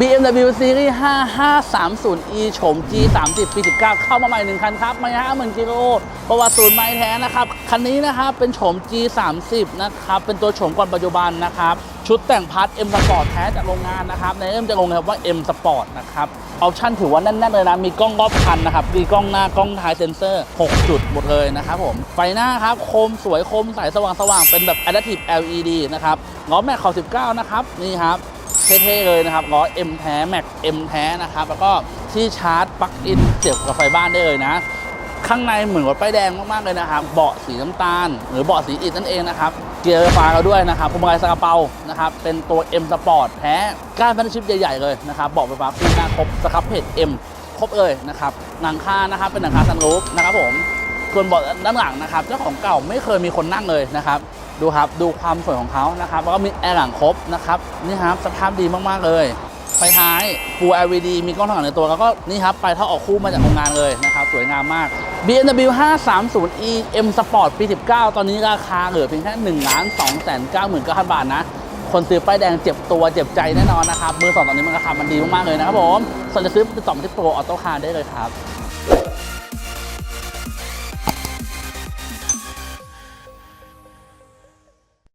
BMW Series 5530e โฉม G30 ปี 19 เข้ามาใหม่หนึ่งคันครับไม่ห้าหมื่นกิโลประวัติศูนย์ไม้แท้นะครับ คันนี้นะครับเป็นโฉม G30 นะครับ เป็นตัวโฉมก่อนปัจจุบันนะครับ ชุดแต่งพาร์ท M Sport แท้จากโรงงานนะครับ ในเริ่มจะลงเลยว่า M Sport นะครับออปชั่นถือว่าแน่นๆเลยนะ มีกล้องรอบคันนะครับ มีกล้องหน้ากล้องท้ายเซ็นเซอร์ 6 จุดหมดเลยนะครับผม ไฟหน้าครับ โคมสวยโคมใสสว่างๆ เป็นแบบ Adaptive LED นะครับล้อแม็กขอบ19 นะครับ นี่ครับ เท่ๆเลยนะครับล้อ M แท้แม็ก M แท้นะครับแล้วก็ที่ชาร์จปลั๊กอินเสียบกับไฟบ้านได้เลยนะ ข้างในเหมือนรถป้ายแดงมากๆเลยนะครับเบาะสีน้ำตาล หรือเบาะสีอิฐนั่นเองนะครับเกียร์ไฟฟ้าเราด้วยนะครับพวงมาลัยสกาเปานะครับเป็นตัว M Sport แท้ก้านพันชิปใหญ่ๆเลยนะครับเบาะไฟฟ้าคู่หน้าครบสครับเพจ M ครบเลยนะครับหนังคานะครับเป็นหนังคาซันรูฟนะครับผมส่วนเบาะด้านหลังนะครับเจ้าของเก่าไม่เคยมีคนนั่งเลยนะครับ ดูครับดูความสวยของเขานะครับแล้วก็มีแอร์หลังครบนะครับนี่ครับสภาพดีมากๆเลยไฟท้าย Full LED มีกล้องทางหลังในตัว แล้วก็นี่ครับ ไปเท่าออกคู่มาจากโรงงานเลยนะครับ สวยงามมาก BMW 530e M Sport ปี 19 ตอนนี้ราคาเหลือเพียงแค่1ล้าน2แสน99,000บาทนะ คนซื้อป้ายแดงเจ็บตัวเจ็บใจแน่นอนนะครับ มือสองตอนนี้มันราคามันดีมาก ๆ เลยนะครับผมส่วนจะซื้อติดต่อมาที่โปรออโต้คาร์ได้เลยครับ